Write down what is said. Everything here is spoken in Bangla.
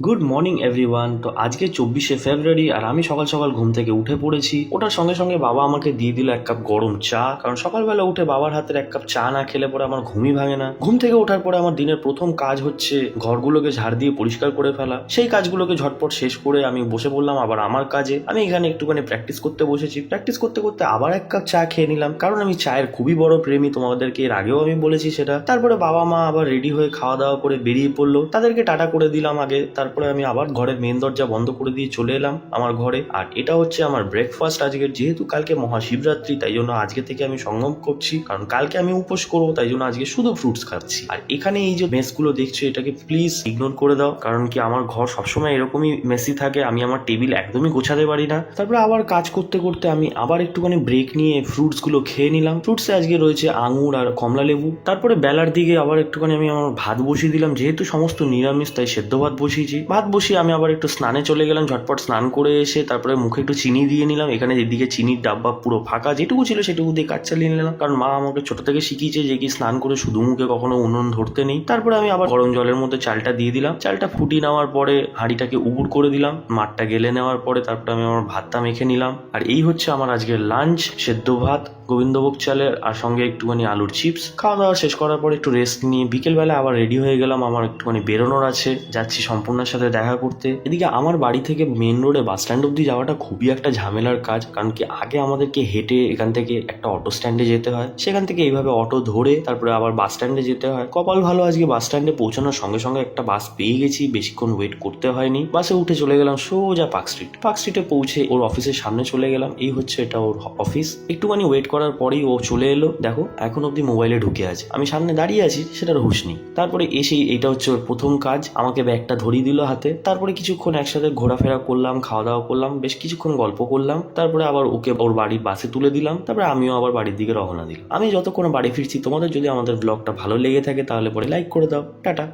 গুড মর্নিং এভরিওয়ান তো আজকে চব্বিশে ফেব্রুয়ারি আর আমি সকাল সকাল ঘুম থেকে উঠে পড়েছি। ওটার সঙ্গে সঙ্গে বাবা আমাকে দিয়ে দিল এক কাপ গরম চা, কারণ সকালবেলা উঠে বাবার হাতের এক কাপ চা না খেলে পরে আমার ঘুমই ভাঙে না। ঘুম থেকে ওঠার পরে আমার দিনের প্রথম কাজ হচ্ছে ঘরগুলোকে ঝাড় দিয়ে পরিষ্কার করে ফেলা। সেই কাজগুলোকে ঝটপট শেষ করে আমি বসে পড়লাম আবার আমার কাজে। আমি এখানে একটুখানি প্র্যাকটিস করতে বসেছি। প্র্যাকটিস করতে করতে আবার এক কাপ চা খেয়ে নিলাম, কারণ আমি চায়ের খুবই বড় প্রেমী, তোমাদেরকে এর আগেও আমি বলেছি সেটা। তারপরে বাবা মা আবার রেডি হয়ে খাওয়া দাওয়া করে বেরিয়ে পড়ল। তাদেরকে টাটা করে দিলাম আগে। তারপরে আমি আবার ঘরের মেন দরজা বন্ধ করে দিয়ে চলে এলাম আমার ঘরে। আর এটা হচ্ছে আমার ব্রেকফাস্ট আজকের যেহেতু কালকে মহাশিবরাত্রি, তাই জন্য আজকে থেকে আমি সঙ্গম করছি। কারণ কালকে আমি উপোস করব, তাই জন্য আজকে শুধু ফ্রুটস খাচ্ছি। আর এখানে এই যে মেসগুলো দেখছ, এটাকে প্লিজ ইগনোর করে দাও। কারণ কি আমার ঘর সবসময় এরকমই মেসি থাকে, আমি আমার টেবিল একদমই গোছাতে পারি না। তারপরে আবার কাজ করতে করতে আমি আবার একটুখানি ব্রেক নিয়ে ফ্রুটসগুলো খেয়ে নিলাম। ফ্রুটসে আজকে রয়েছে আঙুর আর কমলা লেবু। তারপরে বেলার দিকে আবার একটুখানি আমি আমার ভাত বসিয়ে দিলাম। যেহেতু সমস্ত নিরামিষ, তাই সেদ্ধ ভাত বসিয়েছি। ভাত বসিয়ে আমি আবার একটু স্নানে চলে গেলাম, ঝটপট স্নান করে এসে তারপরে মুখে একটু চিনি দিয়ে নিলাম। এখানে যেদিকে চিনির ডাব্বা পুরো ফাঁকা, যেটুকু ছিল সেটুকু দিয়ে কাজ চালিয়ে নিলাম। কারণ মা আমাকে ছোট থেকে শিখিয়েছে যে কি স্নান করে শুধু মুখে কখনো উনুন ধরতে নেই। তারপরে আমি আবার গরম জলের মধ্যে চালটা দিয়ে দিলাম। চালটা ফুটিয়ে নেওয়ার পরে হাঁড়িটাকে উবুর করে দিলাম। মাঠটা গেলে নেওয়ার পরে তারপরে আমি আমার ভাতটা মেখে নিলাম। আর এই হচ্ছে আমার আজকের লাঞ্চ সেদ্ধ ভাত। গোবিন্দভোগ চালের আর সঙ্গে একটুখানি আলুর চিপস খাওয়া দাওয়া শেষ করার পর একটু রেস্ট নিয়ে বিকেলবেলা আবার রেডি হয়ে গেলাম, আমার একটুখানি বেরোনোর আছে। যাচ্ছি সম্পূর্ণার সাথে দেখা করতে। এদিকে আমার বাড়ি থেকে মেন রোডে বাস স্ট্যান্ড অব্দি যাওয়াটা খুবই একটা ঝামেলার কাজ, কারণ কি আগে আমাদেরকে হেঁটে এখান থেকে একটা অটো স্ট্যান্ডে যেতে হয়। সেখান থেকে এইভাবে অটো ধরে তারপরে আবার বাস স্ট্যান্ডে যেতে হয়। কপাল ভালো, আজকে বাস স্ট্যান্ডে পৌঁছানোর সঙ্গে সঙ্গে একটা বাস পেয়ে গেছি, বেশিক্ষণ ওয়েট করতে হয়নি। বাসে উঠে চলে গেলাম সোজা পার্ক স্ট্রিট পার্ক স্ট্রিটে পৌঁছে ওর অফিসের সামনে চলে গেলাম। এই হচ্ছে এটা ওর অফিস একটুখানি ওয়েট করার পরেই ও চলে এলো। দেখো, এখন অব্দি মোবাইলে ঢুকে আছে। আমি সামনে দাঁড়িয়ে আছি, সেটার হুশ নেই। তারপরে এসেই এটা হচ্ছে ওর প্রথম কাজ। আমাকে ব্যাগটা ধরিয়ে দিল হাতে। তারপরে কিছুক্ষণ একসাথে ঘোরাফেরা করলাম খাওয়া দাওয়া করলাম, বেশ কিছুক্ষণ গল্প করলাম। তারপরে আবার ওকে ওর বাড়ির বাসে তুলে দিলাম। তারপরে আমিও আবার বাড়ির দিকে রওনা দিলাম। আমি যতক্ষণ বাড়ি ফিরছি, তোমাদের যদি আমাদের ব্লগটা ভালো লেগে থাকে, তাহলে পরে লাইক করে দাও। টাটা।